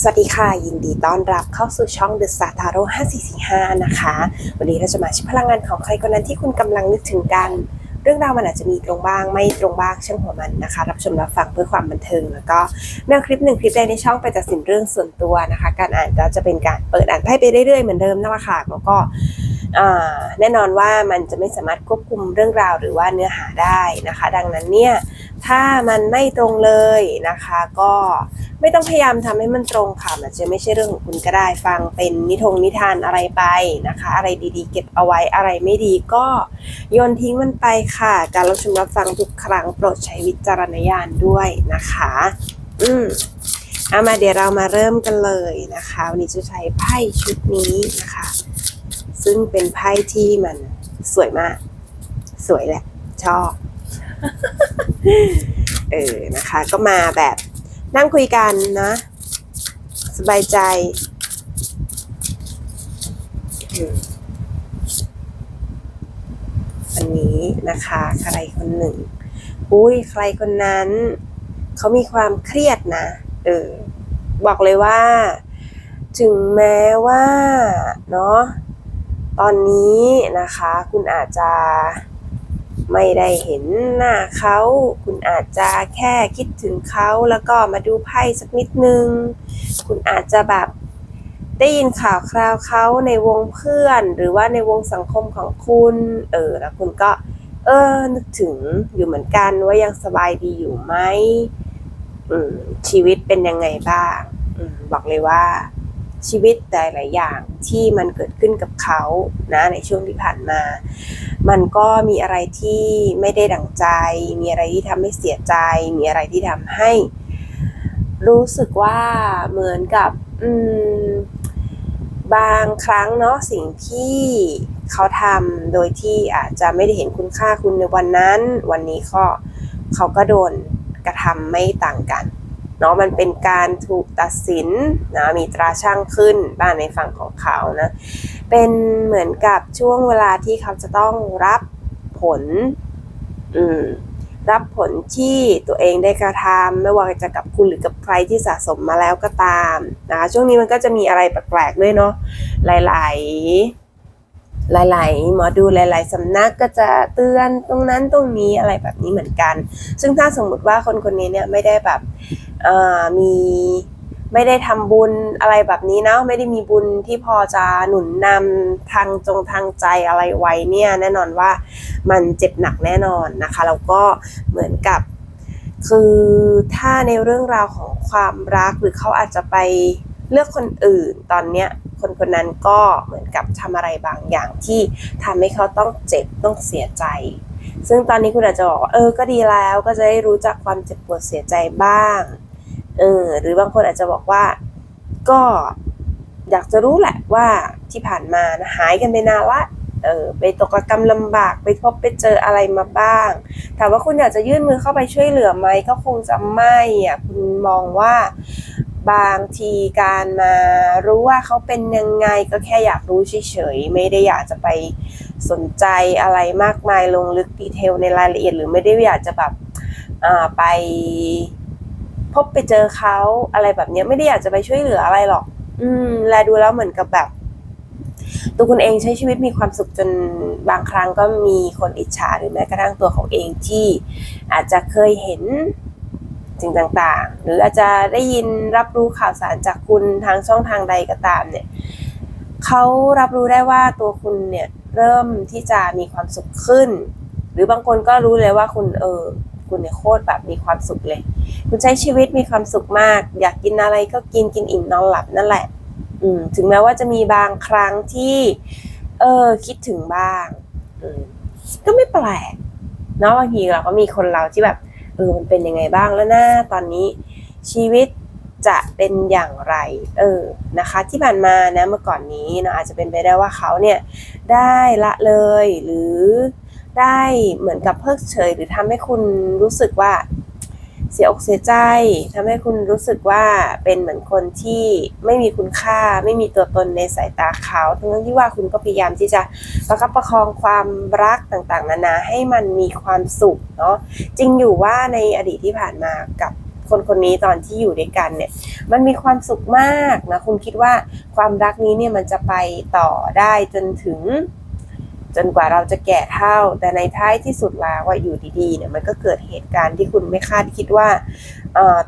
สวัสดีค่ะ ยินดีต้อนรับเข้าสู่ช่อง The Star Tarot 5445 นะคะ วันนี้เราจะมาชี้พลังงานของใครคนนั้นที่คุณกำลังนึกถึงกัน เรื่องราวมันอาจจะมีตรงบ้างไม่ตรงบ้างช่างหัวมันนะคะ รับชมรับฟังเพื่อความบันเทิง แล้วก็แนวคลิปหนึ่งคลิปใดในช่องไปตัดสินเรื่องส่วนตัวนะคะ การอ่านก็จะเป็นการเปิดอ่านไพ่ไปเรื่อยๆเหมือนเดิมนั่นแหละค่ะแล้วก็ แน่นอนว่ามันจะไม่สามารถควบคุมเรื่องราวหรือว่าเนื้อหาได้นะคะ ดังนั้นเนี่ยถ้ามันไม่ตรงเลยนะคะ ก็ไม่ต้องพยายามทำให้มันตรงค่ะมันจะไม่ใช่เรื่องของคุณก็ได้ฟังเป็นนิทงนิทานอะไรไปนะคะ อะไรดีๆ เก็บเอาไว้อะไรไม่ดีก็โยนทิ้งมันไปค่ะ การรับชมรับฟังทุกครั้งโปรดใช้วิจารณญาณด้วยนะคะ อืมเอามาเดี๋ยวเรามาเริ่มกันเลยนะคะวันนี้จะใช้ไพ่ชุดนี้นะคะ ซึ่งเป็นไพ่ที่มันสวยมาก สวยแหละ ชอบ เออนะคะ ก็มาแบบนั่งคุยกันนะ สบายใจอันนี้นะคะ ใครคนหนึ่ง อุ้ยใครคนนั้น เขามีความเครียดนะ เออ บอกเลยว่า ถึงแม้ว่า เนาะ ตอนนี้นะคะคุณอาจจะไม่ได้เห็นหน้าเขา คุณอาจจะแค่คิดถึงเขาแล้วก็มาดูไพ่สักนิดนึง คุณอาจจะแบบได้ยินข่าวคราวเขาในวงเพื่อน หรือว่าในวงสังคมของคุณ เออ แล้วคุณก็ เออ นึกถึงอยู่เหมือนกันว่ายังสบายดีอยู่ไหมอืมชีวิตเป็นยังไงบ้างอืมบอกเลยว่า ชีวิตแต่หลายอย่างที่มันเกิดขึ้นกับเขานะในช่วงที่ผ่านมา มันก็มีอะไรที่ไม่ได้ดั่งใจ มีอะไรที่ทำให้เสียใจ มีอะไรที่ทำให้ รู้สึกว่าเหมือนกับ อืม บางครั้งเนาะสิ่งที่เขาทำโดยที่อาจจะไม่ได้เห็นคุณค่าคุณในวันนั้น วันนี้ก็เขาก็โดนกระทำไม่ต่างกัน นาะมันเป็นการถูกตัดสินนะมีตราช่างขึ้นบ้านในฝั่งของเขานะเป็นเหมือนกับช่วงเวลาที่เขาจะต้องรับผลอืมรับผลที่ตัวเองได้กระทำไม่ว่าจะกับคุณหรือกับใครที่สะสมมาแล้วก็ตามนะช่วงนี้มันก็จะมีอะไรแปลกๆด้วยเนาะหลาย ๆ หลาย ๆ หมอดูหลาย ๆ สำนักก็จะเตือนตรงนั้นตรงนี้อะไรแบบนี้เหมือนกัน ซึ่งถ้าสมมุติว่าคนคนนี้เนี่ยไม่ได้แบบมีไม่ได้ทำบุญอะไรแบบนี้นะไม่ได้มีบุญที่พอจะหนุนนำทางจงทางใจอะไรไว้เนี่ยแน่นอนว่ามันเจ็บหนักแน่นอนนะคะแล้วก็เหมือนกับ คือถ้าในเรื่องราวของความรักหรือเขาอาจจะไป เลือกคนอื่นตอนเนี้ยคนคนนั้นก็เหมือนกับทำอะไรบางอย่างที่ทำให้เขาต้องเจ็บต้องเสียใจ ซึ่งตอนนี้คุณอาจจะบอกว่าเออก็ดีแล้วก็จะได้รู้จักความเจ็บปวดเสียใจบ้างเออหรือบางคนอาจจะบอกว่าก็อยากจะรู้แหละว่าที่ผ่านมานะหายกันไปนานละเออไปตกกรรมลำบากไปพบไปเจออะไรมาบ้างถามว่าคุณอยากจะยื่นมือเข้าไปช่วยเหลือไหมก็คงจะไม่อะคุณมองว่า บางทีการมารู้ว่าเขาเป็นยังไงก็แค่อยากรู้เฉยๆไม่ได้อยากจะไปสนใจอะไรมากมายลงลึกดีเทลในรายละเอียด หรือไม่ได้อยากจะแบบไปพบไปเจอเขาอะไรแบบนี้ไม่ได้อยากจะไปช่วยเหลืออะไรหรอก อืม แลดูแล้วเหมือนกับแบบ ตัวคุณเองใช้ชีวิตมีความสุขจนบางครั้งก็มีคนอิจฉาหรือแม้กระทั่งตัวเขาเองที่อาจจะเคยเห็น สิ่งต่างๆ หรืออาจจะได้ยินรับรู้ข่าวสารจากคุณทางช่องทางใดก็ตามเนี่ยเขารับรู้ได้ว่าตัวคุณเนี่ยเริ่มที่จะมีความสุขขึ้น หรือบางคนก็รู้เลยว่าคุณเออคุณเนี่ยโคตรแบบมีความสุขเลย คุณใช้ชีวิตมีความสุขมาก อยากกินอะไรก็กินกินอิ่มนอนหลับนั่นแหละ อืมถึงแม้ว่าจะมีบางครั้งที่เออคิดถึงบ้าง อืมก็ไม่แปลกเนาะบางทีเราก็มีคนเราที่แบบ เออมันเป็นยังไงบ้างแล้วนะตอนนี้ชีวิตจะเป็นอย่างไรเออนะคะที่ผ่านมานะเมื่อก่อนนี้เนาะอาจจะเป็นไปได้ว่าเขาเนี่ยได้ละเลยหรือได้เหมือนกับเพิกเฉย หรือทำให้คุณรู้สึกว่า เสียอกเสียใจทำให้คุณรู้สึกว่าเป็นเหมือนคนที่ไม่มีคุณค่า ไม่มีตัวตนในสายตาเขาทั้งที่ว่าคุณก็พยายามที่จะประคับประคองความรักต่างๆ นานาให้มันมีความสุขเนาะจริงอยู่ว่าในอดีตที่ผ่านมากับคนคนนี้ตอนที่อยู่ด้วยกันเนี่ย มันมีความสุขมากนะ คุณคิดว่าความรักนี้เนี่ยมันจะไปต่อได้จนถึง จนกว่าเราจะแก่เท่า แต่ในท้ายที่สุดแล้วว่าอยู่ดีๆเนี่ยมันก็เกิดเหตุการณ์ที่คุณไม่คาดคิดว่า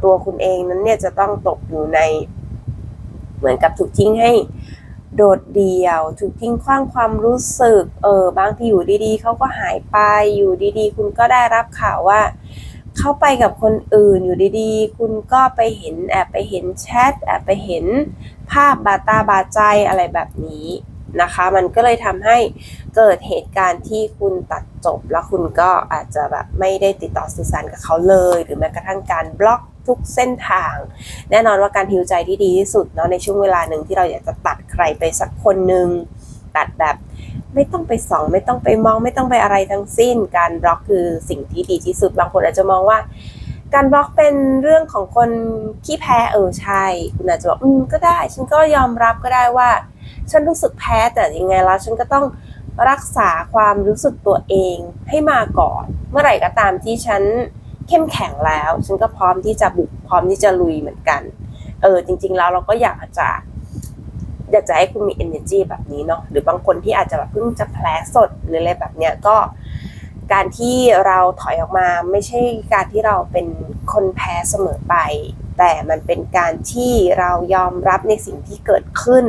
ตัวคุณเองนั้นเนี่ยจะต้องตกอยู่ใน เหมือนกับถูกทิ้งให้โดดเดี่ยว ถูกทิ้งขว้างความรู้สึก เออบางทีอยู่ดีๆเขาก็หายไปอยู่ดีๆ คุณก็ได้รับข่าวว่าเข้าไปกับคนอื่นอยู่ดีๆ คุณก็ไปเห็นแอบไปเห็นแชทแอบไปเห็นภาพบาดตาบาดใจอะไรแบบนี้ นะคะ มันก็เลยทำให้เกิดเหตุการณ์ที่คุณตัดจบ แล้วคุณก็อาจจะแบบไม่ได้ติดต่อสื่อสารกับเขาเลย หรือแม้กระทั่งการบล็อกทุกเส้นทาง แน่นอนว่าการฮิวใจที่ดีที่สุดเนาะในช่วงเวลาหนึ่งที่เราอยากจะตัดใครไปสักคนหนึ่งตัดแบบไม่ต้องไปส่อง ไม่ต้องไปมองไม่ต้องไปอะไรทั้งสิ้น การบล็อกคือสิ่งที่ดีที่สุดบางคนอาจจะมองว่า การบล็อกเป็นเรื่องของคนขี้แพ้เออใช่คุณอาจจะบอกอืมก็ได้ ฉันก็ยอมรับก็ได้ว่า ฉันรู้สึกแพ้แต่ยังไงแล้วฉันก็ต้องรักษาความรู้สึกตัวเองให้มาก่อน เมื่อไหร่ก็ตามที่ฉันเข้มแข็งแล้ว ฉันก็พร้อมที่จะบุกพร้อมที่จะลุยเหมือนกัน เออจริง ๆ แล้วเราก็อยากจะอยากจะให้คุณมี energy แบบนี้เนาะหรือบางคนที่อาจจะแบบเพิ่งจะแผลสดหรืออะไรแบบเนี้ยก็การที่เราถอยออกมาไม่ใช่การที่เราเป็นคนแพ้เสมอไป แต่มันเป็นการที่เรายอมรับในสิ่งที่เกิดขึ้น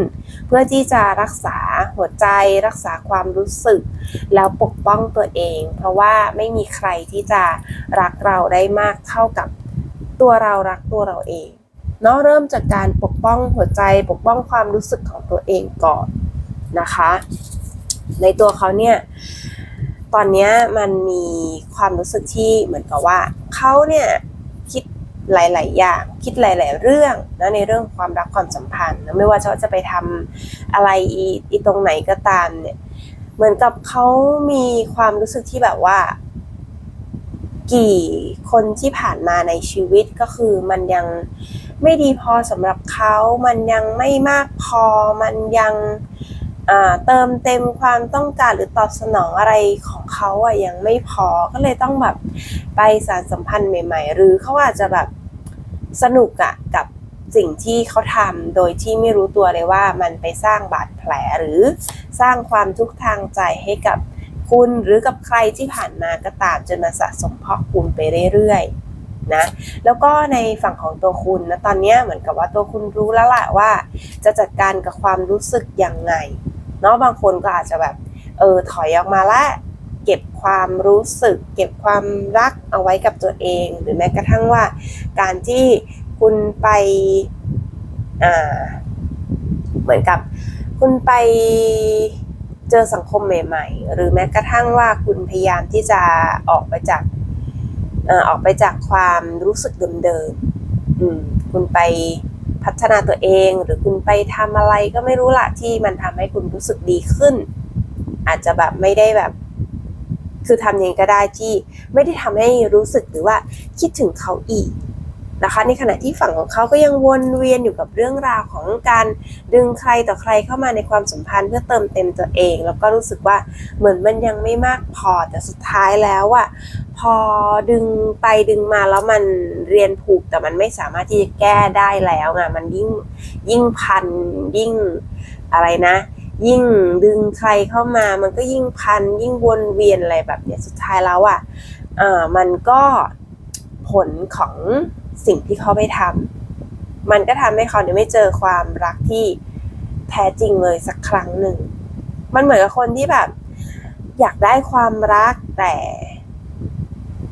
เพื่อที่จะรักษาหัวใจ รักษาความรู้สึก แล้วปกป้องตัวเอง เพราะว่าไม่มีใครที่จะรักเราได้มากเท่ากับตัวเรารักตัวเราเองเนาะเริ่มจากการปกป้องหัวใจ ปกป้องความรู้สึกของตัวเองก่อนนะคะ ในตัวเขาเนี่ยตอนนี้มันมีความรู้สึกที่เหมือนกับว่าเขาเนี่ยคิด หลาย ๆ อย่าง คิดหลาย ๆ เรื่องนะในเรื่องความรักความสัมพันธ์นะไม่ว่าเขาจะไปทำอะไรอีตรงไหนก็ตามเนี่ย เหมือนกับเขามีความรู้สึกที่แบบว่า กี่คนที่ผ่านมาในชีวิตก็คือมันยังไม่ดีพอสำหรับเขา มันยังไม่มากพอ มันยังเติมเต็มความต้องการหรือตอบสนองอะไรของเขาอะยังไม่พอก็เลยต้องแบบไปสารสัมพันธ์ใหม่ ๆ หรือเขาอาจจะแบบ สนุกอะกับสิ่งที่เขาทำโดยที่ไม่รู้ตัวเลยว่ามันไปสร้างบาดแผลหรือสร้างความทุกข์ทางใจให้กับคุณหรือกับใครที่ผ่านมาก็ตามจนมาสะสมพอกคูณไปเรื่อยๆนะแล้วก็ในฝั่งของตัวคุณนะตอนเนี้ยเหมือนกับว่าตัวคุณรู้แล้วล่ะว่า จะจัดการกับความรู้สึกยังไงเนาะบางคนก็อาจจะแบบเออถอยออกมาละ ความรู้สึก เก็บความรักเอาไว้กับตัวเอง หรือแม้กระทั่งว่า การที่คุณไปอ่าเหมือนกับคุณไปเจอสังคมใหม่ ๆ หรือแม้กระทั่งว่าคุณพยายามที่จะออกไปจากออกไปจากความรู้สึกเดิมๆอืมคุณไปพัฒนาตัวเอง หรือคุณไปทำอะไรก็ไม่รู้ละที่มันทำให้คุณรู้สึกดีขึ้น อาจจะแบบไม่ได้แบบ คือทำยังไงก็ได้ที่ไม่ได้ทำให้รู้สึกหรือว่าคิดถึงเขาอีกนะคะ ในขณะที่ฝั่งของเขาก็ยังวนเวียนอยู่กับเรื่องราวของการดึงใครต่อใครเข้ามาในความสัมพันธ์เพื่อเติมเต็มตัวเอง แล้วก็รู้สึกว่าเหมือนมันยังไม่มากพอแต่สุดท้ายแล้วอะพอดึงไปดึงมาแล้วมันเรียนผูกแต่มันไม่สามารถที่จะแก้ได้แล้วไงมันยิ่งยิ่งพันยิ่งอะไรนะ ยิ่งดึงใครเข้ามามันก็ยิ่งพัน ยิ่งวนเวียนอะไรแบบเนี้ยสุดท้ายแล้วอะอ่ามันก็ผลของสิ่งที่เขาไปทำมันก็ทำให้เขาเนี่ยไม่เจอความรักที่แท้จริงเลยสักครั้งหนึ่ง มันเหมือนกับคนที่แบบ อยากได้ความรักแต่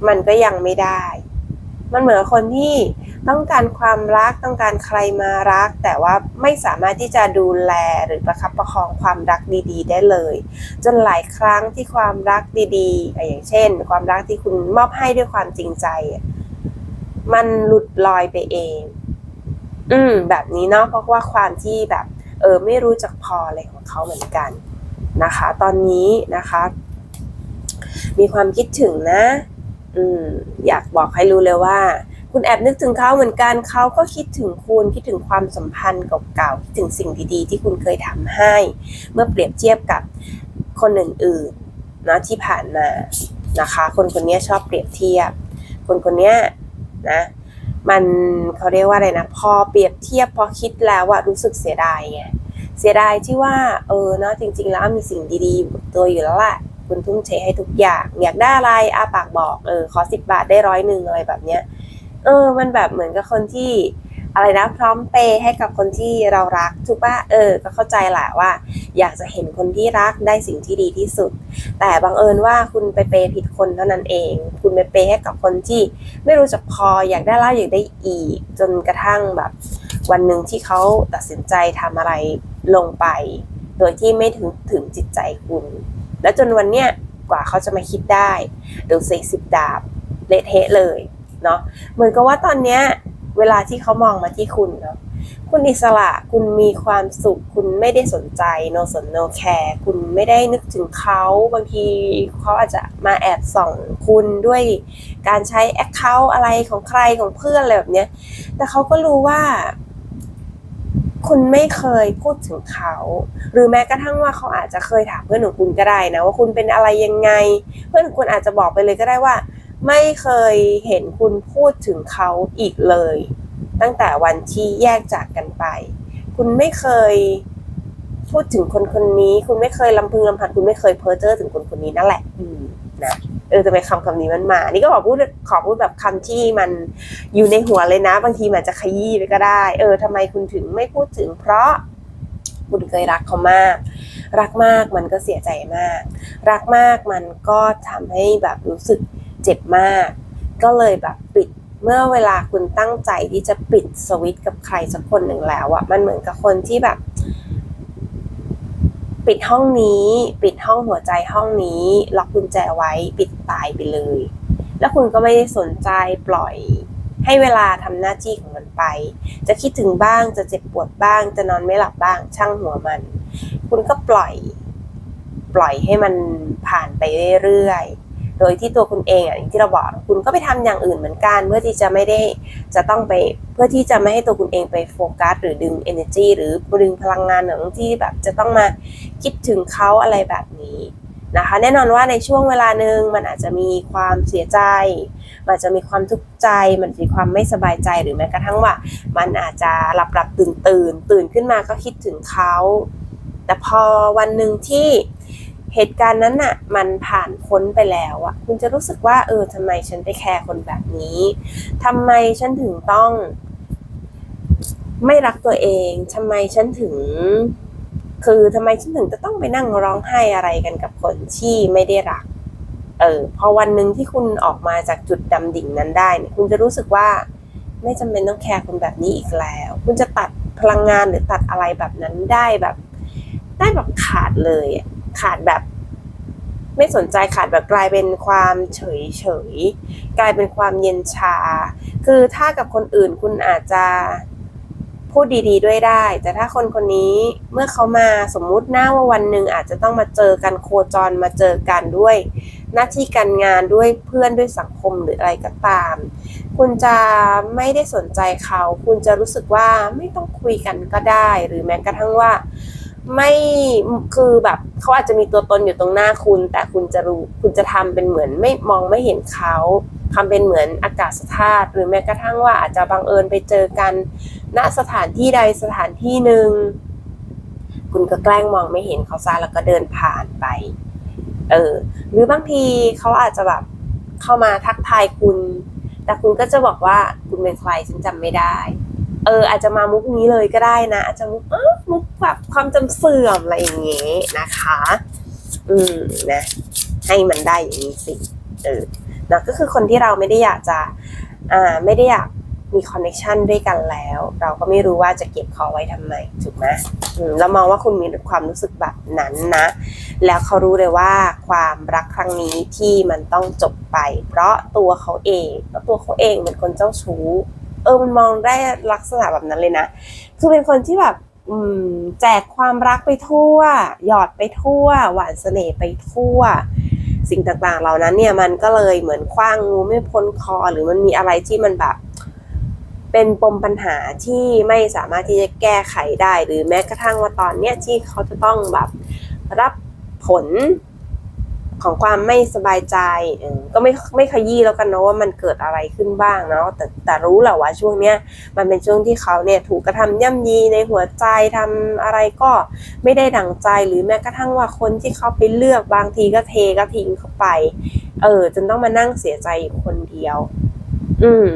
มันก็ยังไม่ได้ มันเหมือนกับคนที่ ต้องการความรักต้องการใครมารัก แต่ว่าไม่สามารถที่จะดูแลหรือประคับประคองความรักดีๆ ได้เลย จนหลายครั้งที่ความรักดีๆ อย่างเช่น ความรักที่คุณมอบให้ด้วยความจริงใจ มันหลุดลอยไปเอง อืม แบบนี้เนาะเพราะว่าความที่แบบ เออ ไม่รู้จักพออะไรของเขาเหมือนกันนะคะ ตอนนี้นะคะ มีความคิดถึงนะ อืม อยากบอกให้รู้เลยว่า คุณแอบนึกถึงเขาเหมือนกันเขาก็คิดถึงคุณคิดถึงความสัมพันธ์เก่าๆคิดถึงสิ่งดีๆ ที่คุณเคยทำให้ เมื่อเปรียบเทียบกับคนอื่นๆนะที่ผ่านมานะคะ คนคนนี้ชอบเปรียบเทียบ คนคนนี้นะมันเขาเรียกว่าอะไรนะพอเปรียบเทียบพอคิดแล้วอะรู้สึกเสียดายไงเสียดายที่ว่าเออเนาะจริง ๆ แล้วมีสิ่งดีๆอยู่ตัวอยู่แล้วแหละคุณทุ่มเทให้ทุกอย่าง อยากได้อะไรอาปากบอกเออขอสิบบาทได้ร้อยหนึ่งอะไรแบบเนี้ย เออ มันแบบเหมือนกับคนที่อะไรนะพร้อมเปย์ให้กับคนที่เรารักถูกปะเออ ก็เข้าใจแหละว่า อยากจะเห็นคนที่รักได้สิ่งที่ดีที่สุด แต่บังเอิญว่าคุณไปเปย์ผิดคนเท่านั้นเอง คุณไปเปย์ให้กับคนที่ ไม่รู้จักพออยากได้แล้วอยากได้อีก จนกระทั่งแบบ วันหนึ่งที่เขาตัดสินใจทำอะไรลงไป โดยที่ไม่ถึงถึงจิตใจคุณ แล้วจนวันเนี้ยกว่าเขาจะมาคิดได้ดูสิสิบดาบเละเทะเลย เนาะเหมือนกับว่าตอนเนี้ยเวลาที่เขามองมาที่คุณเนาะคุณอิสระคุณมีความสุข คุณไม่ได้สนใจ no สน no care คุณไม่ได้นึกถึงเขา บางทีเขาอาจจะมาแอบส่องคุณด้วยการใช้แอคเคาท์อะไรของใครของเพื่อนอะไรแบบเนี้ย แต่เขาก็รู้ว่า คุณไม่เคยพูดถึงเขา หรือแม้กระทั่งว่าเขาอาจจะเคยถามเพื่อนของคุณก็ได้นะว่าคุณเป็นอะไรยังไง เพื่อนของคุณอาจจะบอกไปเลยก็ได้ว่า ไม่เคยเห็นคุณพูดถึงเขาอีกเลย ตั้งแต่วันที่แยกจากกันไป คุณไม่เคยพูดถึงคนคนนี้ คุณไม่เคยลำพึงลำพันคุณไม่เคยเพ้อเจ้อถึงคนคนนี้นั่นแหละ อืมนะเออจะไปคำคำนี้มันมา นี่ก็ขอพูดขอพูดแบบคำที่มันอยู่ในหัวเลยนะ บางทีมันจะขยี้ไปก็ได้ เออทำไมคุณถึงไม่พูดถึง เพราะคุณเคยรักเขามาก รักมากมันก็เสียใจมาก รักมากมันก็ทำให้แบบรู้สึก เจ็บมาก ก็เลยแบบปิดเมื่อเวลาคุณตั้งใจที่จะปิดสวิตช์กับใครสักคนหนึ่งแล้วอะมันเหมือนกับคนที่แบบ ปิดห้องนี้ ปิดห้องหัวใจห้องนี้ล็อกกุญแจไว้ปิดตายไปเลย แล้วคุณก็ไม่ได้สนใจปล่อยให้เวลาทำหน้าที่ของมันไป จะคิดถึงบ้าง จะเจ็บปวดบ้าง จะนอนไม่หลับบ้าง ช่างหัวมัน คุณก็ปล่อย ปล่อยให้มันผ่านไปเรื่อยๆ โดยที่ตัวคุณเองอะอย่างที่เราบอกคุณก็ไปทำอย่างอื่นเหมือนกัน เพื่อที่จะไม่ได้จะต้องไปเพื่อที่จะไม่ให้ตัวคุณเองไปโฟกัสหรือดึง energy หรือดึงพลังงานของที่แบบจะต้องมาคิดถึงเขาอะไรแบบนี้นะคะแน่นอนว่าในช่วงเวลาหนึ่งมันอาจจะมีความเสียใจ มันอาจจะมีความทุกข์ใจ มันมีความไม่สบายใจหรือแม้กระทั่งว่า มันอาจจะหลับหลับตื่นตื่นตื่นขึ้นมาก็คิดถึงเขา แต่พอวันหนึ่งที่ เหตุการณ์นั้นน่ะมันผ่านพ้นไปแล้วอะคุณจะรู้สึกว่าเออทำไมฉันไปแคร์คนแบบนี้ทำไมฉันถึงต้อง ไม่รักตัวเองทำไมฉันถึง คือทำไมฉันถึงจะต้องไปนั่งร้องไห้อะไรกันกับคนที่ไม่ได้รัก เออพอวันหนึ่งที่คุณออกมาจากจุดดำดิ่งนั้นได้เนี่ยคุณจะรู้สึกว่า ไม่จำเป็นต้องแคร์คนแบบนี้อีกแล้ว คุณจะตัดพลังงานหรือตัดอะไรแบบนั้นได้แบบ ได้แบบขาดเลยอะ ขาดแบบไม่สนใจขาดแบบกลายเป็นความเฉยเฉยกลายเป็นความเย็นชา คือถ้ากับคนอื่นคุณอาจจะพูดดีๆด้วยได้ แต่ถ้าคนคนนี้เมื่อเขามาสมมุติหน้าว่าวันหนึ่งอาจจะต้องมาเจอกันโคจรมาเจอกันด้วย หน้าที่การงานด้วยเพื่อนด้วยสังคมหรืออะไรก็ตาม คุณจะไม่ได้สนใจเขา คุณจะรู้สึกว่าไม่ต้องคุยกันก็ได้ หรือแม้กระทั่งว่า ไม่คือแบบเขาอาจจะมีตัวตนอยู่ตรงหน้าคุณ แต่คุณจะรู้คุณจะทำเป็นเหมือนไม่มองไม่เห็นเขาทำเป็นเหมือนอากาศธาตุหรือแม้กระทั่งว่าอาจจะบังเอิญไปเจอกัน ณสถานที่ใดสถานที่หนึ่งคุณก็แกล้งมองไม่เห็นเขาซะแล้วก็เดินผ่านไป เออ หรือบางทีเขาอาจจะแบบเข้ามาทักทายคุณ แต่คุณก็จะบอกว่าคุณเป็นใครฉันจำไม่ได้ เอออาจจะมามุกนี้เลยก็ได้นะ อาจจะมุกเออมุกแบบความจำเสื่อมอะไรอย่างเงี้ยนะคะ อืมนะให้มันได้อย่างนี้สิเออนะก็คือคนที่เราไม่ได้อยากจะอ่าไม่ได้อยากมีคอนเนคชันด้วยกันแล้ว เราก็ไม่รู้ว่าจะเก็บเขาไว้ทำไมถูกไหมอืมเรามองว่าคุณมีความรู้สึกแบบนั้นนะ แล้วเขารู้เลยว่าความรักครั้งนี้ที่มันต้องจบไป เพราะตัวเขาเองแล้วตัวเขาเองเป็นคนเจ้าชู้ เออมันมองได้ลักษณะแบบนั้นเลยนะ คือเป็นคนที่แบบอืมแจกความรักไปทั่ว หยอดไปทั่ว หวานเสน่ห์ไปทั่ว สิ่งต่างๆ เหล่านั้นเนี่ยมันก็เลยเหมือนคว้างงูไม่พ้นคอ หรือมันมีอะไรที่มันแบบ เป็นปมปัญหาที่ไม่สามารถที่จะแก้ไขได้ หรือแม้กระทั่งว่าตอนเนี้ยที่เขาจะต้องแบบรับผล ของความไม่สบายใจก็ไม่ไม่ขยี้แล้วกันเนาะว่ามันเกิดอะไรขึ้นบ้างเนาะแต่แต่รู้แหละว่าช่วงเนี้ยมันเป็นช่วงที่เขาเนี่ยถูกกระทำย่ำยีในหัวใจทำอะไรก็ไม่ได้ดั่งใจหรือแม้กระทั่งว่าคนที่เขาไปเลือกบางทีก็เทก็ทิ้งเข้าไป เออ จนต้องมานั่งเสียใจอยู่คนเดียว อืม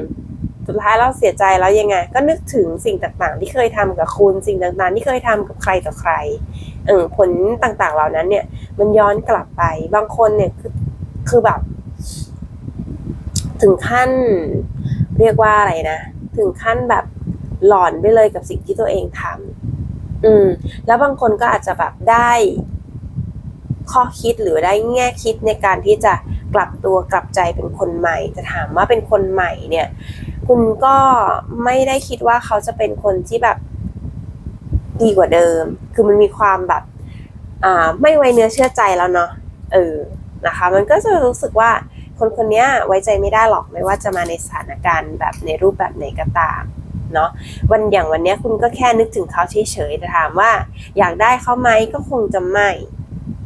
สุดท้ายเราเสียใจแล้วยังไง ก็นึกถึงสิ่งต่างๆ ที่เคยทำกับคุณสิ่งต่างๆ ที่เคยทำกับใครต่อใคร เออผลต่างๆเหล่านั้นเนี่ย มันย้อนกลับไปบางคนเนี่ยคือคือแบบ ถึงขั้นเรียกว่าอะไรนะ ถึงขั้นแบบหลอนไปเลยกับสิ่งที่ตัวเองทำอืม แล้วบางคนก็อาจจะแบบได้ข้อคิดหรือได้แง่คิดในการที่จะกลับตัวกลับใจเป็นคนใหม่ จะถามว่าเป็นคนใหม่เนี่ย คุณก็ไม่ได้คิดว่าเขาจะเป็นคนที่แบบ ดีกว่าเดิม คือมันมีความแบบอ่าไม่ไว้เนื้อเชื่อใจแล้วเนาะเออนะคะ มันก็จะรู้สึกว่าคนคนนี้ไว้ใจไม่ได้หรอกไม่ว่าจะมาในสถานการณ์แบบในรูปแบบไหนก็ตามเนาะวันอย่างวันนี้คุณก็แค่นึกถึงเขาเฉยๆแต่ถามว่า อยากได้เขาไหมก็คงจะไม่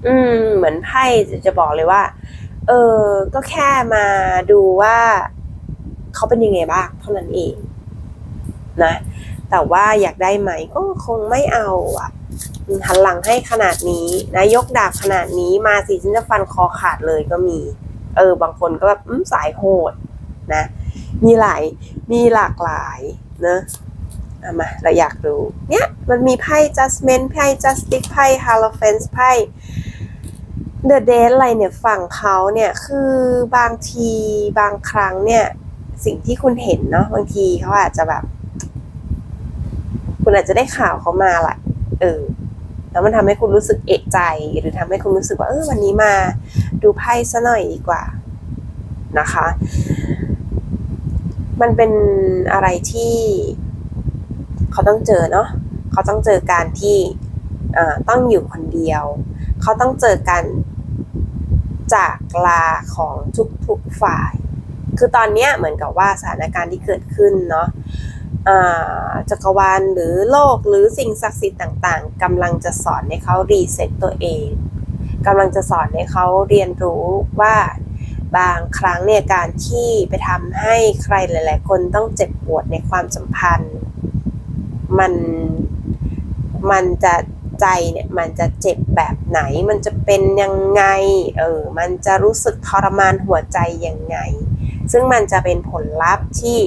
อืม เหมือนไพ่จะบอกเลยว่า เออ ก็แค่มาดูว่า เขาเป็นยังไงบ้างเท่านั้นเองนะ แต่ว่าอยากได้ไหมก็คงไม่เอาอะหันหลังให้ขนาดนี้นะยกดาบขนาดนี้มาสิฉันจะฟันคอขาดเลยก็มี เออบางคนก็แบบสายโหดนะ มีหลายมีหลากหลายเนอะเอามาเราอยากรู้เนี่ยมันมีไพ่ judgment ไพ่ justice ไพ่ hierophant ไพ่ The d a t อะไรเนี่ยฝั่งเขาเนี่ยคือบางทีบางครั้งเนี่ยสิ่งที่คุณเห็นเนาะบางทีเขาอาจจะแบบ คุณอาจจะได้ข่าวเขามาแหละเออแล้วมันทำให้คุณรู้สึกเอะใจ หรือทำให้คุณรู้สึกว่าเออวันนี้มาดูไพ่ซะหน่อยดีกว่านะคะ มันเป็นอะไรที่เขาต้องเจอเนาะเขาต้องเจอการที่อ่าต้องอยู่คนเดียว เขาต้องเจอกันจากลาของทุกๆฝ่าย คือตอนนี้เหมือนกับว่าสถานการณ์ที่เกิดขึ้นเนาะ จักรวาลหรือโลกหรือสิ่งศักดิ์สิทธิ์ต่างๆกำลังจะสอนให้เขารีเซ็ตตัวเองกำลังจะสอนให้เขาเรียนรู้ว่าบางครั้งเนี่ยการที่ไปทำให้ใครหลาย ๆ คนต้องเจ็บปวดในความสัมพันธ์ มันมันจะใจเนี่ยมันจะเจ็บแบบไหน มันจะเป็นยังไงเออมันจะรู้สึกทรมานหัวใจยังไง ซึ่งมันจะเป็นผลลัพธ์ที่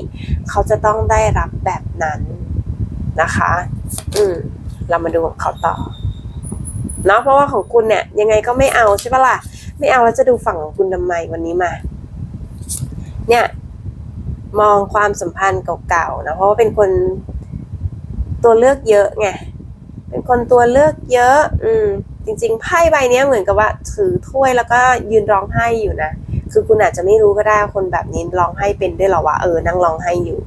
เขาจะต้องได้รับแบบนั้นนะคะ อืม เรามาดูของเขาต่อ เนาะเพราะว่าของคุณเนี่ย ยังไงก็ไม่เอาใช่ปะล่ะ ไม่เอาแล้วจะดูฝั่งของคุณทำไมวันนี้มา เนี่ย มองความสัมพันธ์เก่าๆนะ เพราะว่าเป็นคนตัวเลือกเยอะไง เป็นคนตัวเลือกเยอะ อืม จริง ๆ ไพ่ใบนี้เหมือนกับว่า ถือถ้วยแล้วก็ยืนร้องไห้อยู่นะ คือคุณอาจจะไม่รู้ก็ได้คนแบบนี้ร้องไห้เป็นด้วยหรอวะเออนั่งร้องไห้อยู่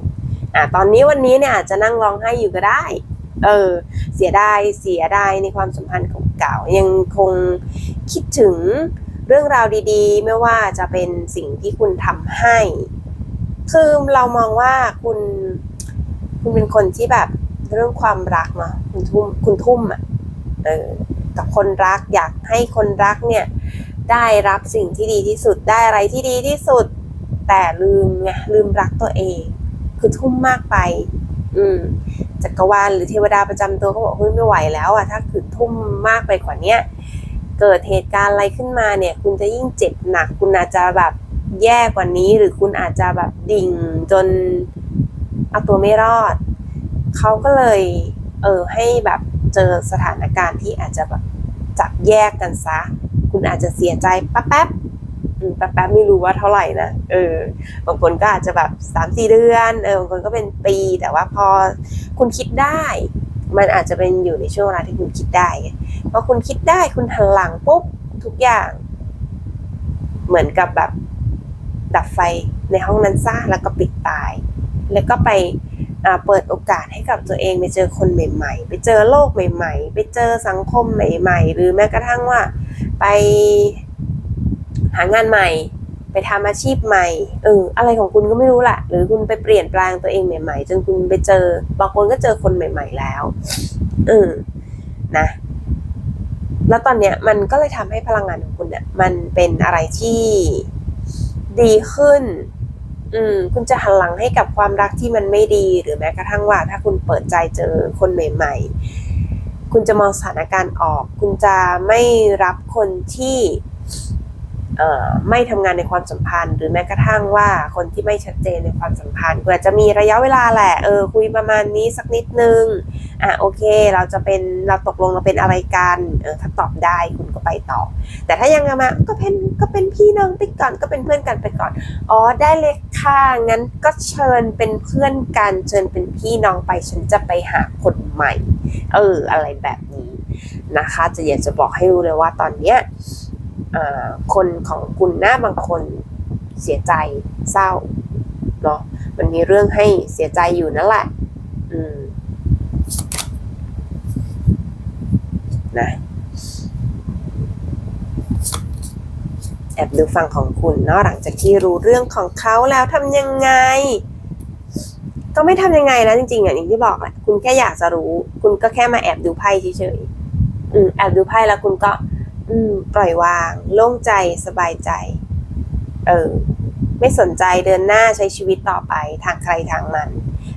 อะตอนนี้วันนี้เนี่ยอาจจะนั่งร้องไห้อยู่ก็ได้ เออ เสียดายเสียดายในความสัมพันธ์เก่ายังคงคิดถึงเรื่องราวดีๆ ไม่ว่าจะเป็นสิ่งที่คุณทำให้ คือเรามองว่าคุณ คุณเป็นคนที่แบบเรื่องความรักเนาะคุณทุ่มคุณทุ่มอะเออกับคนรักอยากให้คนรักเนี่ย ได้รับสิ่งที่ดีที่สุดได้อะไรที่ดีที่สุด แต่ลืมไงลืมรักตัวเอง คือทุ่มมากไป อืมจักรวาลหรือเทวดาประจำตัวเขาบอกเฮ้ยไม่ไหวแล้วอะถ้าคือทุ่มมากไปกว่าเนี้ยเกิดเหตุการณ์อะไรขึ้นมาเนี่ย คุณจะยิ่งเจ็บหนัก คุณอาจจะแบบแย่กว่านี้หรือคุณอาจจะแบบดิ่งจนเอาตัวไม่รอด เขาก็เลยเออให้แบบเจอสถานการณ์ที่อาจจะแบบจับแยกกันซะ คุณอาจจะเสียใจแป๊บแป๊บๆแป๊บแป๊บๆไม่รู้ว่าเท่าไหร่นะเออบางคนก็อาจจะแบบสามสี่เดือนเออบางคนก็เป็นปี แต่ว่าพอคุณคิดได้ มันอาจจะเป็นอยู่ในช่วงเวลาที่คุณคิดได้พอคุณคิดได้คุณหันหลังปุ๊บทุกอย่าง เหมือนกับแบบดับไฟในห้องนั้นซะแล้วก็ปิดตาย แล้วก็ไป เปิดโอกาสให้กับตัวเองไปเจอคนใหม่ ๆ ไปเจอโลกใหม่ ๆ ไปเจอสังคมใหม่ ๆ หรือแม้กระทั่งว่าไปหางานใหม่ ไปทำอาชีพใหม่เอออะไรของคุณก็ไม่รู้ละหรือคุณไปเปลี่ยนแปลงตัวเองใหม่ ๆ จนคุณไปเจอบางคนก็เจอคนใหม่ ๆ แล้วเออนะ แล้วตอนเนี้ยมันก็เลยทำให้พลังงานของคุณเนี่ยมันเป็นอะไรที่ดีขึ้น อืมคุณจะหันหลังให้กับความรักที่มันไม่ดี หรือแม้กระทั่งว่า ถ้าคุณเปิดใจเจอคนใหม่ ๆ คุณจะมองสถานการณ์ออก คุณจะไม่รับคนที่ ไม่ทำงานในความสัมพันธ์ หรือแม้กระทั่งว่าคนที่ไม่ชัดเจนในความสัมพันธ์คุณอาจจะมีระยะเวลาแหละเออคุยประมาณนี้สักนิดนึงอะโอเค เราจะเป็นเราตกลงเราเป็นอะไรกันเออถ้าตอบได้คุณก็ไปต่อ แต่ถ้ายังไงมาก็เป็นก็เป็นพี่น้องไปก่อนก็เป็นเพื่อนกันไปก่อนอ๋อได้เลยค่ะงั้นก็เชิญเป็นเพื่อนกันเชิญเป็นพี่น้องไปฉันจะไปหาคนใหม่ เออ อะไรแบบนี้นะคะ จะอยากจะบอกให้รู้เลยว่าตอนเนี้ย คนของคุณหน้าบางคนเสียใจเศร้าเนาะมันมีเรื่องให้เสียใจอยู่นั่นแหละอืมนะแอบดูฝั่งของคุณเนาะหลังจากที่รู้เรื่องของเขาแล้วทำยังไง ก็ไม่ทำยังไงนะจริงๆอะอย่างที่บอกแหละคุณแค่อยากจะรู้ คุณก็แค่มาแอบดูไพ่เฉยๆอืมแอบดูไพ่แล้วคุณก็ อืม ปล่อยวาง โล่งใจสบายใจ เออ ไม่สนใจเดินหน้าใช้ชีวิตต่อไปทางใครทางมัน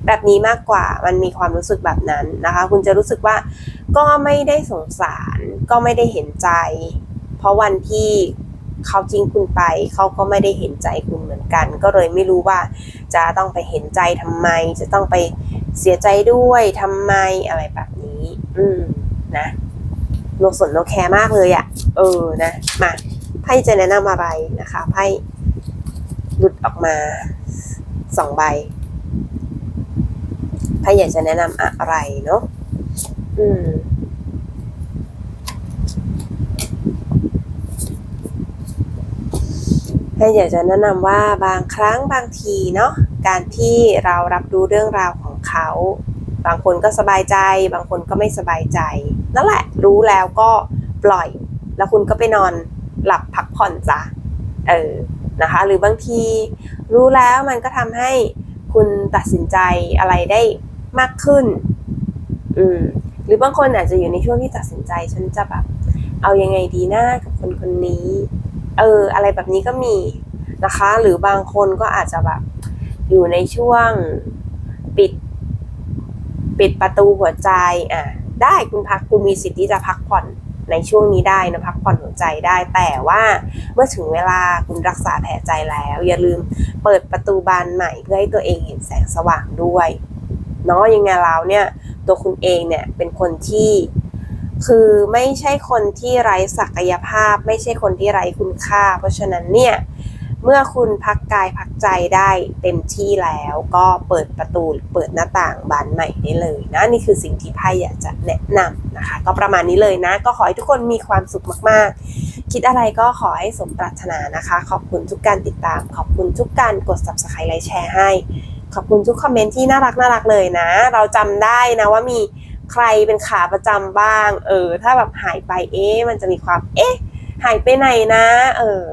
แบบนี้มากกว่ามันมีความรู้สึกแบบนั้นนะคะ คุณจะรู้สึกว่า ก็ไม่ได้สงสาร ก็ไม่ได้เห็นใจ เพราะวันที่เขาจริงคุณไป เขาก็ไม่ได้เห็นใจคุณเหมือนกัน ก็เลยไม่รู้ว่า จะต้องไปเห็นใจทำไม จะต้องไปเสียใจด้วยทำไมอะไรแบบนี้ อืมนะโลสนโลแคร์มากเลยอะ่ะ เออนะมาไพ่จะแนะนำอะไรนะคะไพ่หลุดออกมาสองใบไพ่อยากจะแนะนำอะไรเนาะอืมให้อยากจะแนะนำว่าบางครั้งบางทีเนาะการที่เรารับรู้เรื่องราวของเขา บางคนก็สบายใจ บางคนก็ไม่สบายใจนั่นแหละรู้แล้วก็ปล่อย แล้วคุณก็ไปนอนหลับพักผ่อนจ้ะเออนะคะ หรือบางทีรู้แล้วมันก็ทำให้คุณตัดสินใจอะไรได้มากขึ้น อืมหรือบางคนอาจจะอยู่ในช่วงที่ตัดสินใจฉันจะแบบ เอายังไงดีหน้ากับคนคนนี้ เออ อะไรแบบนี้ก็มีนะคะ หรือบางคนก็อาจจะแบบ อยู่ในช่วงปิด ปิดประตูหัวใจอะได้คุณพักคุณมีสิทธิ์ที่จะพักผ่อน ในช่วงนี้ได้นะพักผ่อนหัวใจได้ แต่ว่าเมื่อถึงเวลาคุณรักษาแผลใจแล้ว อย่าลืมเปิดประตูบานใหม่เพื่อให้ตัวเองเห็นแสงสว่างด้วยเนาะยังไงแล้วเนี่ยตัวคุณเองเนี่ยเป็นคนที่คือไม่ใช่คนที่ไร้ศักยภาพ ไม่ใช่คนที่ไร้คุณค่า เพราะฉะนั้นเนี่ย เมื่อคุณพักกายพักใจได้เต็มที่แล้วก็เปิดประตูเปิดหน้าต่างบานใหม่ได้เลยนะนี่คือสิ่งที่ไพ่อยากจะแนะนำนะคะ ก็ประมาณนี้เลยนะ ก็ขอให้ทุกคนมีความสุขมากๆ คิดอะไรก็ขอให้สมปรารถนานะคะ ขอบคุณทุกการติดตาม ขอบคุณทุกการกด subscribe ไลค์แชร์ให้ ขอบคุณทุกคอมเมนต์ที่น่ารักน่ารักเลยนะ เราจำได้นะว่ามีใครเป็นขาประจำบ้าง เออ ถ้าแบบหายไปเอ๊ะมันจะมีความเอ๊ะหายไปไหนนะ เออ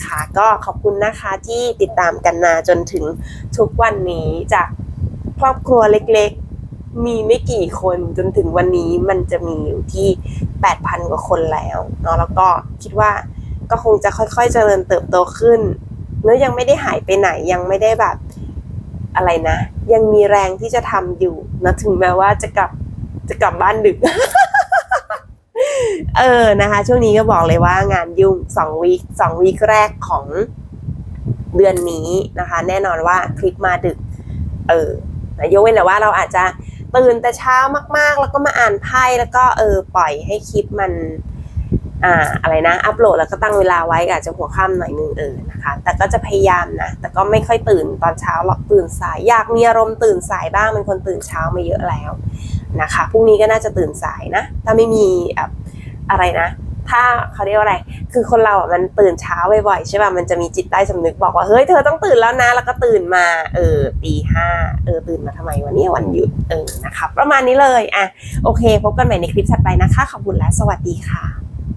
นะคะ ก็ขอบคุณนะคะที่ติดตามกันมาจนถึงทุกวันนี้จากครอบครัวเล็กๆ มีไม่กี่คนจนถึงวันนี้มันจะมีอยู่ที่ 8,000 กว่าคนแล้วเนาะแล้วก็คิดว่าก็คงจะค่อยๆ เจริญเติบโตขึ้นเนื้อะยังไม่ได้หายไปไหนยังไม่ได้แบบอะไรนะ ยังมีแรงที่จะทำอยู่นะถึงแม้ว่าจะกลับจะกลับบ้านดึก เออนะคะ ช่วงนี้ก็บอกเลยว่างานยุ่งสองวีคสองวีคแรกของเดือนนี้นะคะ แน่นอนว่าคลิปมาดึก เออนะยกเว้นแต่ว่าเราอาจจะตื่นแต่เช้ามากๆ แล้วก็มาอ่านไพ่แล้วก็เออปล่อยให้คลิปมันอ่าอะไรนะ อัปโหลดแล้วก็ตั้งเวลาไว้อาจจะหัวค่ำหน่อยนึงเออนะคะ แต่ก็จะพยายามนะ แต่ก็ไม่ค่อยตื่นตอนเช้าหรอกตื่นสาย อยากมีอารมณ์ตื่นสายบ้างเป็นคนตื่นเช้ามาเยอะแล้วนะคะพรุ่งนี้ก็น่าจะตื่นสายนะ ถ้าไม่มีแบบ อะไรนะ ถ้าเขาเรียกว่าอะไร คือคนเราอะมันตื่นเช้าบ่อยๆใช่ป่ะ มันจะมีจิตใต้สำนึกบอกว่า เฮ้ย เธอต้องตื่นแล้วนะ แล้วก็ตื่นมา เออตีห้าเออ ตื่นมาทำไมวันนี้วันหยุด เออ นะคะ ประมาณนี้เลย อะ โอเค พบกันใหม่ในคลิปถัดไปนะคะ ขอบคุณและสวัสดีค่ะ